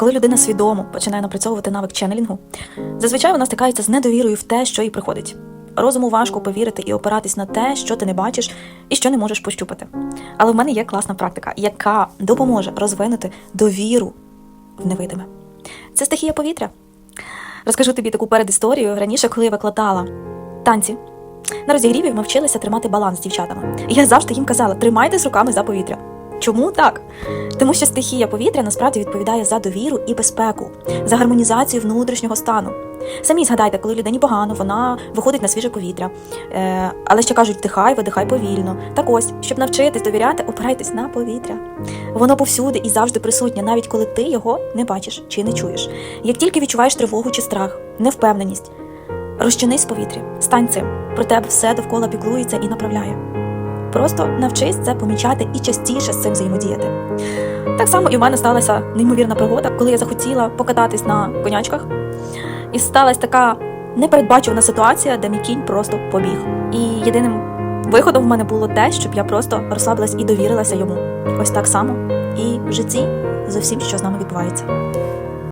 Коли людина свідомо починає напрацьовувати навик ченнелінгу, зазвичай вона стикається з недовірою в те, що їй приходить. Розуму важко повірити і опиратись на те, що ти не бачиш і що не можеш пощупати. Але в мене є класна практика, яка допоможе розвинути довіру в невидиме. Це стихія повітря. Розкажу тобі таку передісторію. Раніше, коли я викладала танці, на розігріві ми вчилися тримати баланс з дівчатами. І я завжди їм казала: тримайтесь руками за повітря. Чому так? Тому що стихія повітря насправді відповідає за довіру і безпеку, за гармонізацію внутрішнього стану. Самі згадайте, коли людині погано, вона виходить на свіже повітря. Е, але ще кажуть, вдихай, видихай повільно. Так ось, щоб навчитись довіряти, опирайтесь на повітря. Воно повсюди і завжди присутнє, навіть коли ти його не бачиш чи не чуєш. Як тільки відчуваєш тривогу чи страх, невпевненість, розчинись в повітрі, стань цим. Про тебе все довкола піклується і направляє. Просто навчись це помічати і частіше з цим взаємодіяти. Так само і в мене сталася неймовірна пригода, коли я захотіла покататись на конячках, і сталася така непередбачувана ситуація, де мій кінь просто побіг. І єдиним виходом в мене було те, щоб я просто розслабилась і довірилася йому. Ось так само і в житті з усім, що з нами відбувається.